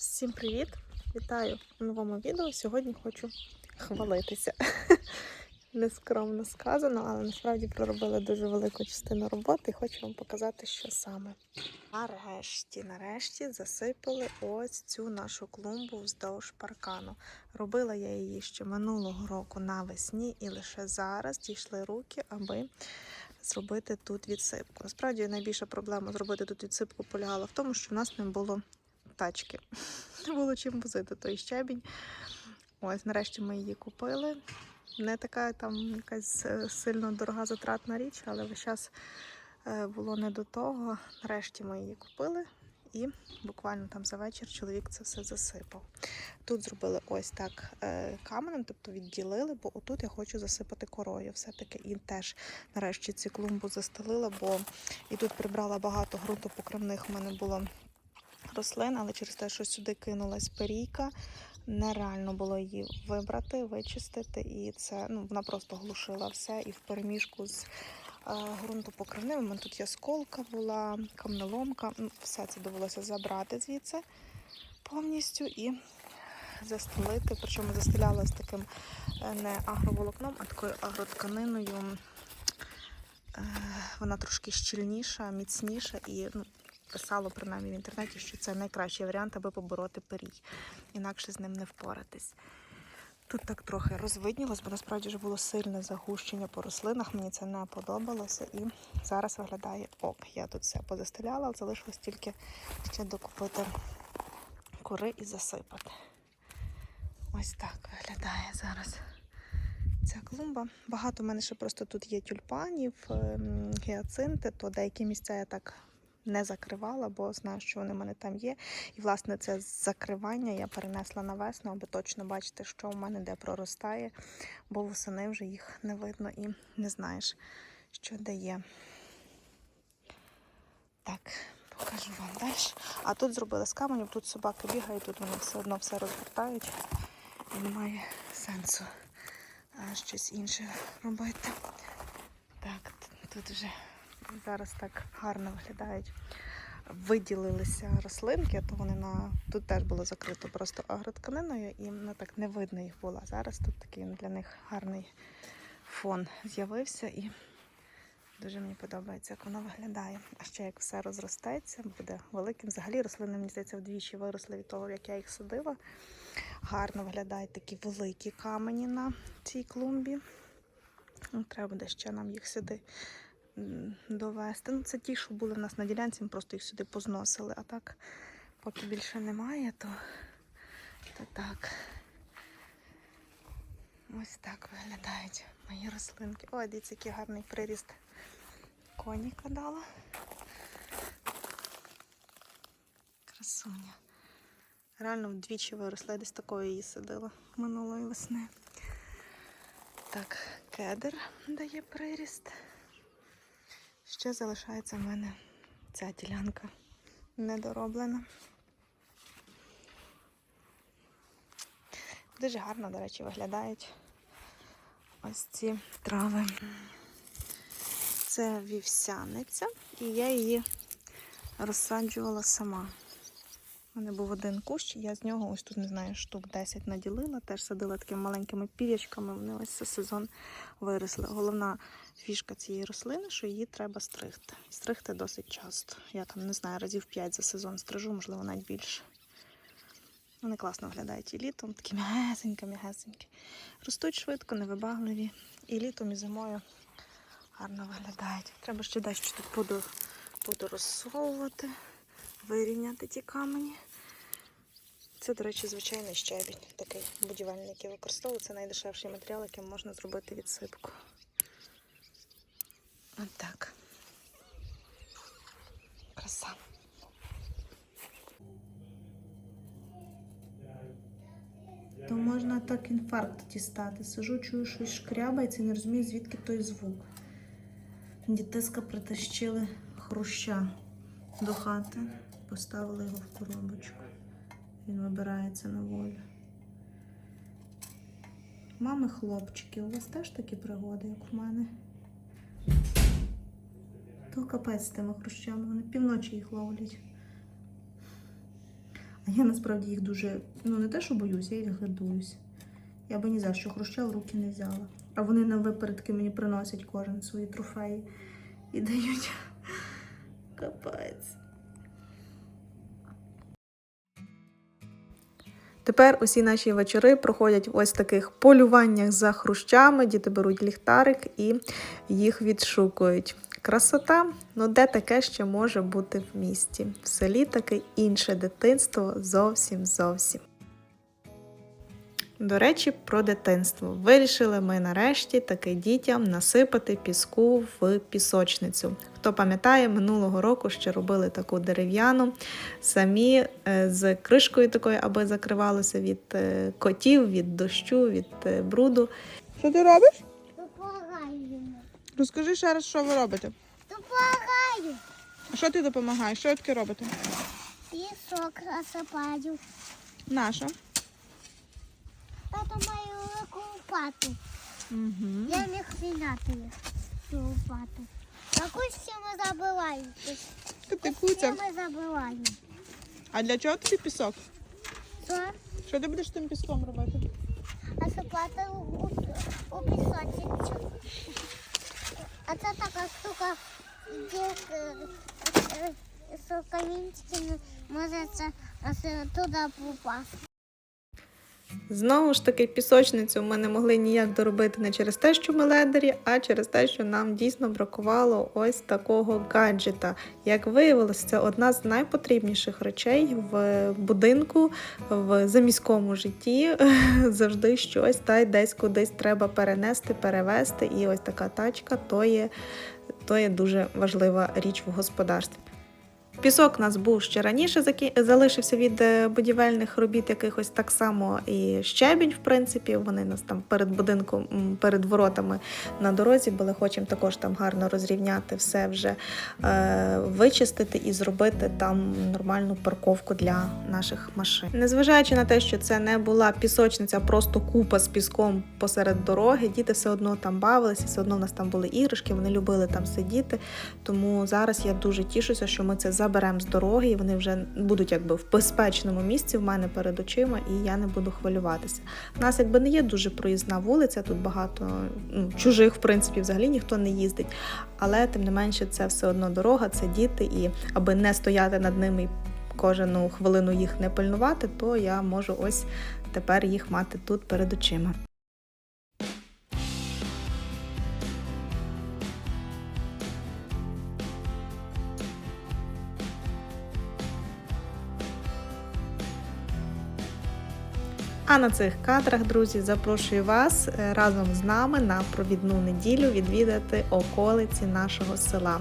Всім привіт! Вітаю у новому відео. Сьогодні хочу хвалитися. Нескромно сказано, але насправді проробила дуже велику частину роботи і хочу вам показати, що саме. Нарешті, нарешті засипали ось цю нашу клумбу вздовж паркану. Робила я її ще минулого року навесні, і лише зараз дійшли руки, аби зробити тут відсипку. Насправді найбільша проблема зробити тут відсипку полягала в тому, що в нас не було тачки. Не було чим возити той щебінь. Ось, нарешті ми її купили. Не така там якась е, сильно дорога затратна річ, але весь час е, було не до того. Нарешті ми її купили і буквально там за вечір чоловік це все засипав. Тут зробили ось так е, каменем, тобто відділили, бо отут я хочу засипати корою. Все-таки і теж нарешті цю клумбу застелила, бо і тут прибрала багато ґрунтопокривних. У мене було рослин, але через те, що сюди кинулась перійка, нереально було її вибрати, вичистити, і це ну, вона просто глушила все і в переміжку з е, ґрунтопокривним. У мене тут ясколка була, камнеломка. Ну, все це довелося забрати звідси повністю і застелити. Причому застеляла з таким е, не агроволокном, а такою агротканиною. Е, Вона трошки щільніша, міцніша і ну, писало принаймні в інтернеті, що це найкращий варіант, аби побороти перій. Інакше з ним не впоратись. Тут так трохи розвиднілось, бо насправді вже було сильне загущення по рослинах. Мені це не подобалося. І зараз виглядає ок. Я тут все позастеляла, залишилось тільки ще докупити кори і засипати. Ось так виглядає зараз ця клумба. Багато в мене ще просто тут є тюльпанів, ем, гіацинти, то деякі місця я так не закривала, бо знаю, що вони в мене там є. І, власне, це закривання я перенесла на весну, аби точно бачити, що в мене де проростає, бо восени вже їх не видно і не знаєш, що де є. Так, покажу вам далі. А тут зробили з каменів, тут собаки бігають, тут вони все одно все розгортають. І немає сенсу щось інше робити. Так, тут вже зараз так гарно виглядають. Виділилися рослинки, то вони на тут теж було закрито просто агротканиною, і ну, так не видно їх було. Зараз тут такий для них гарний фон з'явився і дуже мені подобається, як воно виглядає. А ще як все розростеться, буде великим. Взагалі рослини, мені здається, вдвічі виросли від того, як я їх садила. Гарно виглядають такі великі камені на цій клумбі. Ну, Треба буде ще нам їх сюди довести. Ну, це ті, що були в нас на ділянці, ми просто їх сюди позносили. А так, поки більше немає, то, то так. Ось так виглядають мої рослинки. Ой, дивіться, який гарний приріст коніка дала. Красуня. Реально вдвічі виросла, десь такою її садила минулої весни. Так, кедр дає приріст. Ще залишається в мене ця ділянка недороблена. Дуже гарно, до речі, виглядають ось ці трави. Це вівсяниця, і я її розсаджувала сама. У мене був один кущ, я з нього ось тут, не знаю, штук 10 наділила, теж садила такими маленькими пірячками, вони ось за сезон виросли. Головна фішка цієї рослини, що її треба стригти. І стригти досить часто. Я там не знаю, разів 5 за сезон стрижу, можливо, навіть більше. Вони класно виглядають і літом, такі м'ягесенькі, м'ягесенькі. Ростуть швидко, невибагливі. І літом, і зимою гарно виглядають. Треба ще дещо тут подор... подорозсовувати, вирівняти ті камені. Це, до речі, звичайний щебінь, такий будівельний, який використовується. Це найдешевший матеріал, яким можна зробити відсипку. От так. Краса. То можна так інфаркт дістати. Сижу, чую, щось шкрябається і не розумію, звідки той звук. Дітиска притащили хруща до хати, поставили його в коробочку. Він вибирається на волю. Мами хлопчики, у вас теж такі пригоди, як в мене. То капець з тими хрущами, вони півночі їх ловлять. А я насправді їх дуже, ну не те, що боюсь, я їх гадуюсь. Я би ні за що хруща в руки не взяла. А вони на випередки мені приносять кожен свої трофеї і дають. Капець. Тепер усі наші вечори проходять в ось таких полюваннях за хрущами. Діти беруть ліхтарик і їх відшукують. Красота, ну де таке ще може бути в місті? В селі таке інше дитинство зовсім зовсім. До речі, про дитинство. Вирішили ми нарешті таки дітям насипати піску в пісочницю. Хто пам'ятає, минулого року ще робили таку дерев'яну самі е, з кришкою такою, аби закривалося від е, котів, від дощу, від е, бруду. Що ти робиш? Допомагаю. Розкажи ще раз, що ви робите. Допомагаю. А що ти допомагаєш? Що ви таке робите? Пісок осипаю. Наша. Це мою велику лопату. Угу. Я не хрінатую цю лопату. Якусь ще ми забиваємо. Ще ми забиваємо. А для чого тобі пісок? Що? Що ти будеш тим піском робити? Осипати у, у, у пісочницю. А це така штука, де е, е, з камінчиками може це туди попасти. Знову ж таки, пісочницю ми не могли ніяк доробити не через те, що ми ледері, а через те, що нам дійсно бракувало ось такого гаджета. Як виявилось, це одна з найпотрібніших речей в будинку, в заміському житті. Завжди щось та й десь кудись треба перенести, перевезти. І ось така тачка то є, то є дуже важлива річ в господарстві. Пісок у нас був ще раніше залишився від е, будівельних робіт, якихось так само і щебінь, в принципі. Вони у нас там перед будинком, перед воротами на дорозі були. Хочемо також там гарно розрівняти все вже е, вичистити і зробити там нормальну парковку для наших машин. Незважаючи на те, що це не була пісочниця, просто купа з піском посеред дороги, діти все одно там бавилися, все одно в нас там були іграшки, вони любили там сидіти. Тому зараз я дуже тішуся, що ми це заберемо з дороги, і вони вже будуть якби в безпечному місці в мене перед очима, і я не буду хвилюватися. У нас якби не є дуже проїзна вулиця, тут багато ну, чужих, в принципі, взагалі ніхто не їздить. Але тим не менше, це все одно дорога, це діти, і аби не стояти над ними і кожну хвилину їх не пильнувати, то я можу ось тепер їх мати тут перед очима. А на цих кадрах, друзі, запрошую вас е, разом з нами на провідну неділю відвідати околиці нашого села.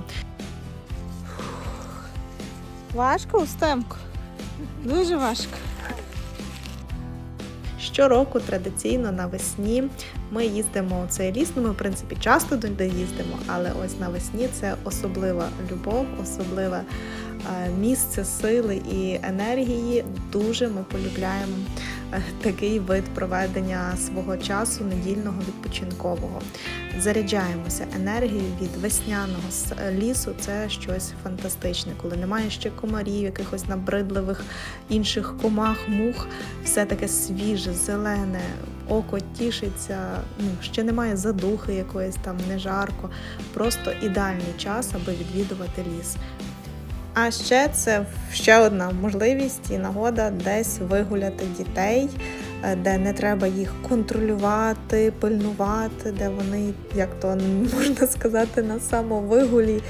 Важко, Устемко? Дуже важко. Щороку традиційно навесні ми їздимо у цей ліс. Ну, ми, в принципі, часто туди їздимо, але ось навесні це особлива любов, особливе е, місце сили і енергії. Дуже ми полюбляємо такий вид проведення свого часу недільного відпочинкового. Заряджаємося енергією від весняного лісу. Це щось фантастичне, коли немає ще комарів, якихось набридливих інших комах, мух, все таке свіже, зелене, око тішиться, ну, ще немає задухи якоїсь там, не жарко. Просто ідеальний час, аби відвідувати ліс. А ще це ще одна можливість і нагода десь вигуляти дітей, е, де не треба їх контролювати, пильнувати, де вони, як то можна сказати, на самовигулі.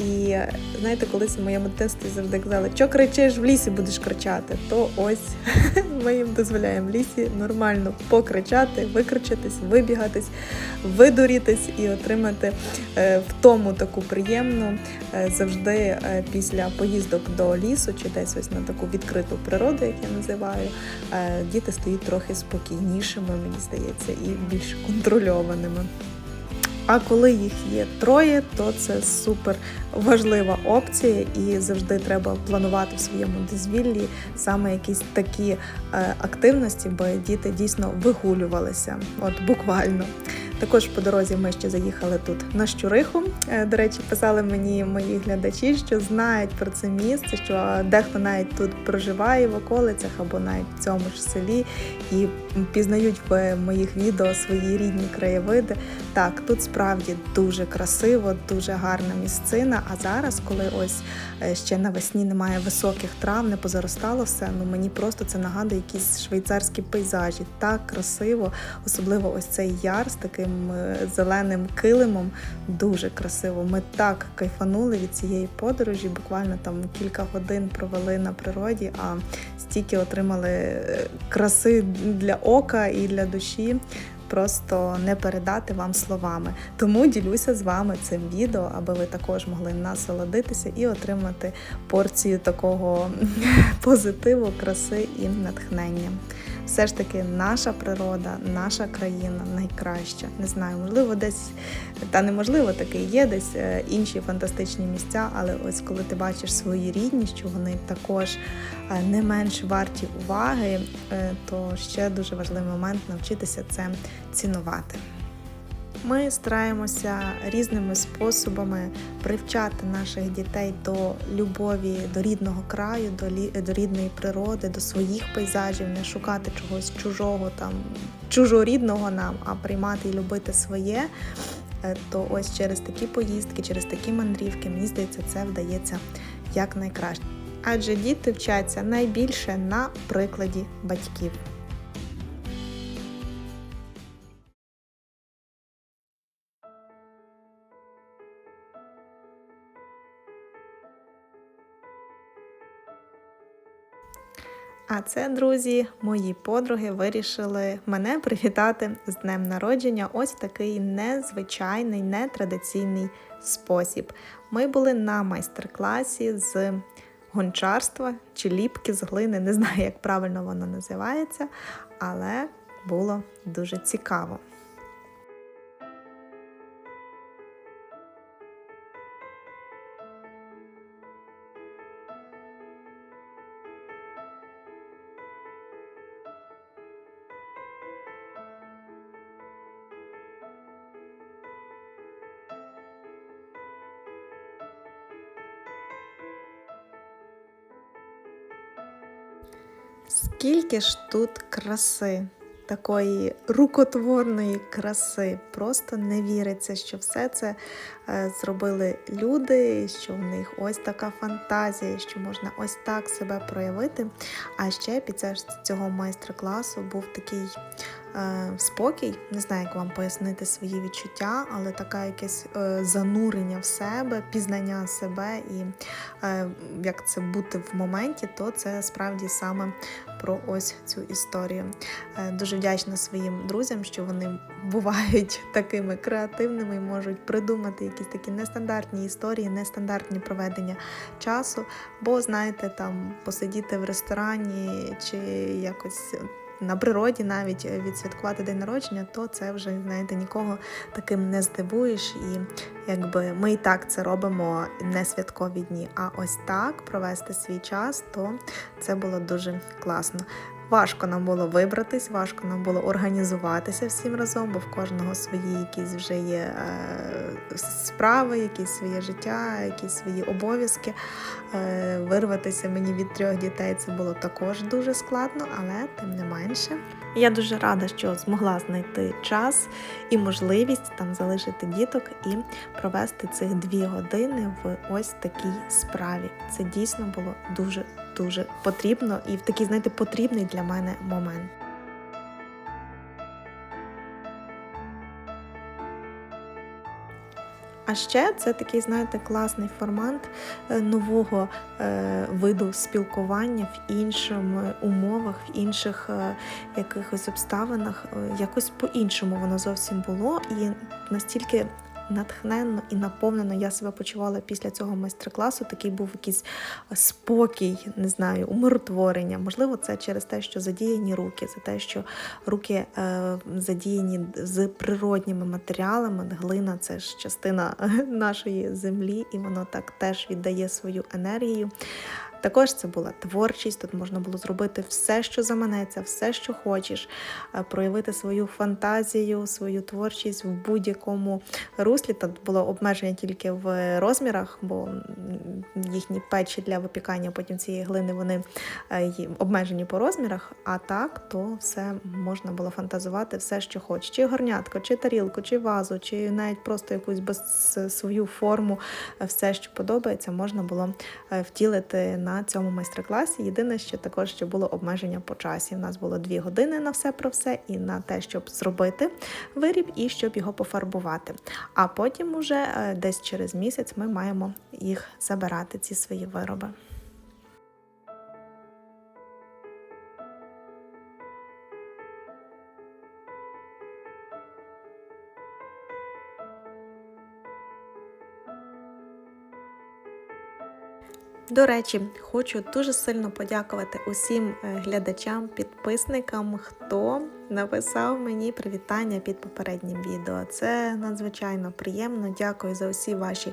І знаєте, колись в моєму дитинстві завжди казали, що кричиш, в лісі будеш кричати, то ось ми їм дозволяємо в лісі нормально покричати, викричатись, вибігатись, видурітись і отримати е, втому таку приємну е, завжди е, після поїздок до лісу чи десь ось на таку відкриту природу, як я називаю, діти стають трохи спокійнішими, мені здається, і більш контрольованими. А коли їх є троє, то це супер важлива опція, і завжди треба планувати в своєму дозвіллі саме якісь такі е, активності, бо діти дійсно вигулювалися, от буквально. Також по дорозі ми ще заїхали тут на Щуриху. Е, До речі, писали мені мої глядачі, що знають про це місце, що дехто навіть тут проживає в околицях або навіть в цьому ж селі і пізнають в моїх відео свої рідні краєвиди. Так, тут справді дуже красиво, дуже гарна місцина. А зараз, коли ось е, ще навесні немає високих трав, не позаростало все. Ну мені просто це нагадує якісь швейцарські пейзажі. Так красиво, особливо ось цей яр з таким е, зеленим килимом. Дуже красиво. Ми так кайфанули від цієї подорожі. Буквально там кілька годин провели на природі, а стільки отримали е, краси для ока і для душі. Просто не передати вам словами. Тому ділюся з вами цим відео, аби ви також могли насолодитися і отримати порцію такого позитиву, краси і натхнення. Все ж таки, наша природа, наша країна найкраща. Не знаю, можливо, десь та неможливо таке є, десь е, інші фантастичні місця, але ось коли ти бачиш свої рідні, що вони також е, не менш варті уваги, е, то ще дуже важливий момент навчитися це цінувати. Ми стараємося різними способами привчати наших дітей до любові до рідного краю, до, лі- до рідної природи, до своїх пейзажів, не шукати чогось чужого там, чужорідного нам, а приймати і любити своє. Е, То ось через такі поїздки, через такі мандрівки, мені здається, це вдається якнайкраще. Адже діти вчаться найбільше на прикладі батьків. А це, друзі, мої подруги вирішили мене привітати з днем народження. Ось такий незвичайний, нетрадиційний спосіб. Ми були на майстер-класі з гончарства чи ліпки з глини. Не знаю, як правильно воно називається, але було дуже цікаво. Скільки ж тут краси, такої рукотворної краси. Просто не віриться, що все це е, зробили люди, що в них ось така фантазія, що можна ось так себе проявити. А ще під час цього майстер-класу був такий спокій. Не знаю, як вам пояснити свої відчуття, але таке якесь е, занурення в себе, пізнання себе і е, як це бути в моменті, то це справді саме про ось цю історію. Е, Дуже вдячна своїм друзям, що вони бувають такими креативними і можуть придумати якісь такі нестандартні історії, нестандартні проведення часу. Бо, знаєте, там посидіти в ресторані чи якось. На природі навіть відсвяткувати день народження, то це вже знаєте нікого таким не здивуєш. І якби ми і так це робимо не святкові дні. А ось так провести свій час, то це було дуже класно. Важко нам було вибратись, важко нам було організуватися всім разом, бо в кожного свої якісь вже є е, справи, якісь своє життя, якісь свої обов'язки. Е, вирватися мені від трьох дітей це було також дуже складно, але тим не менше. Я дуже рада, що змогла знайти час і можливість там залишити діток і провести цих дві години в ось такій справі. Це дійсно було дуже дуже потрібно і в такий, знаєте, потрібний для мене момент. А ще це такий, знаєте, класний формат е, нового е, виду спілкування в іншому умовах, в інших е, якихось обставинах. Е, Якось по-іншому воно зовсім було, і настільки натхненно і наповнено я себе почувала після цього майстер-класу. Такий був якийсь спокій, не знаю, умиротворення. Можливо, це через те, що задіяні руки, за те, що руки е, задіяні з природніми матеріалами. Глина це ж частина нашої землі, і воно так теж віддає свою енергію. Також це була творчість. Тут можна було зробити все, що заманеться, все, що хочеш, е, проявити свою фантазію, свою творчість в будь-якому руслі. Тут було обмеження тільки в розмірах, бо їхні печі для випікання потім цієї глини вони е, обмежені по розмірах. А так, то все можна було фантазувати, все, що хочеш. Чи горнятко, чи тарілку, чи вазу, чи навіть просто якусь без свою форму, е, все, що подобається, можна було втілити на цьому майстер-класі. Єдине, що також що було обмеження по часі. У нас було дві години на все про все, і на те, щоб зробити виріб, і щоб його пофарбувати. А потім, уже е, десь через місяць, ми маємо їх забирати, ці свої вироби. До речі, хочу дуже сильно подякувати усім е, глядачам, підписникам, хто написав мені привітання під попереднім відео. Це надзвичайно приємно. Дякую за усі ваші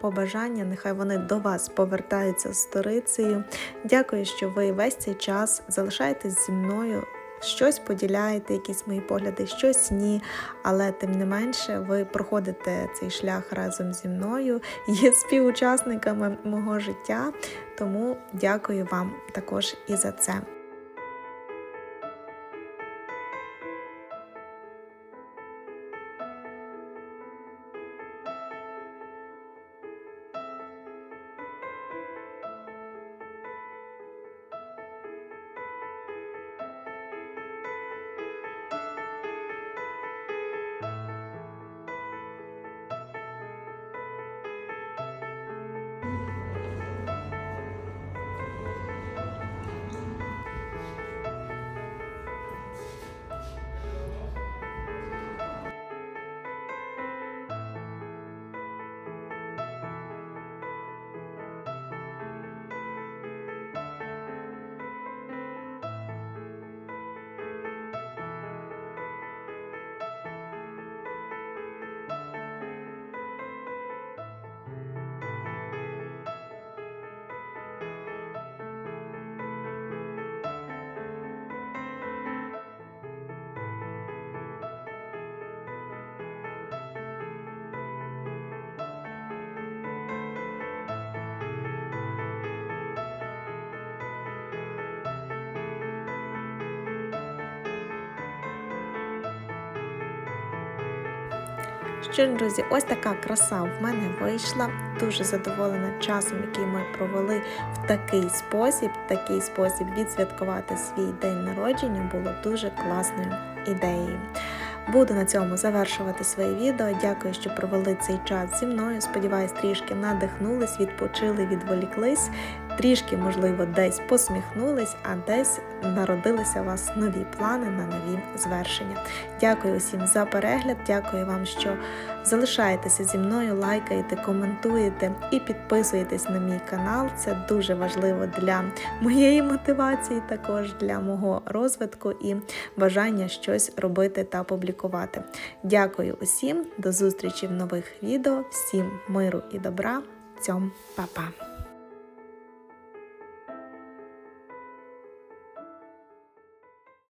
побажання. Нехай вони до вас повертаються з сторицею. Дякую, що ви весь цей час залишаєтесь зі мною. Щось поділяєте, якісь мої погляди, щось ні. Але тим не менше, ви проходите цей шлях разом зі мною, є співучасниками мого життя. Тому дякую вам також і за це. Що ж, друзі, ось така краса в мене вийшла. Дуже задоволена часом, який ми провели в такий спосіб. Такий спосіб відсвяткувати свій день народження було дуже класною ідеєю. Буду на цьому завершувати своє відео. Дякую, що провели цей час зі мною. Сподіваюсь, трішки надихнулись, відпочили, відволіклись, трішки, можливо, десь посміхнулись, а десь народилися у вас нові плани на нові звершення. Дякую усім за перегляд. Дякую вам, що залишаєтеся зі мною, лайкаєте, коментуєте і підписуєтесь на мій канал. Це дуже важливо для моєї мотивації, також для мого розвитку і бажання щось робити та публікувати. Дякую усім, до зустрічі в нових відео. Всім миру і добра. Цьом, па-па!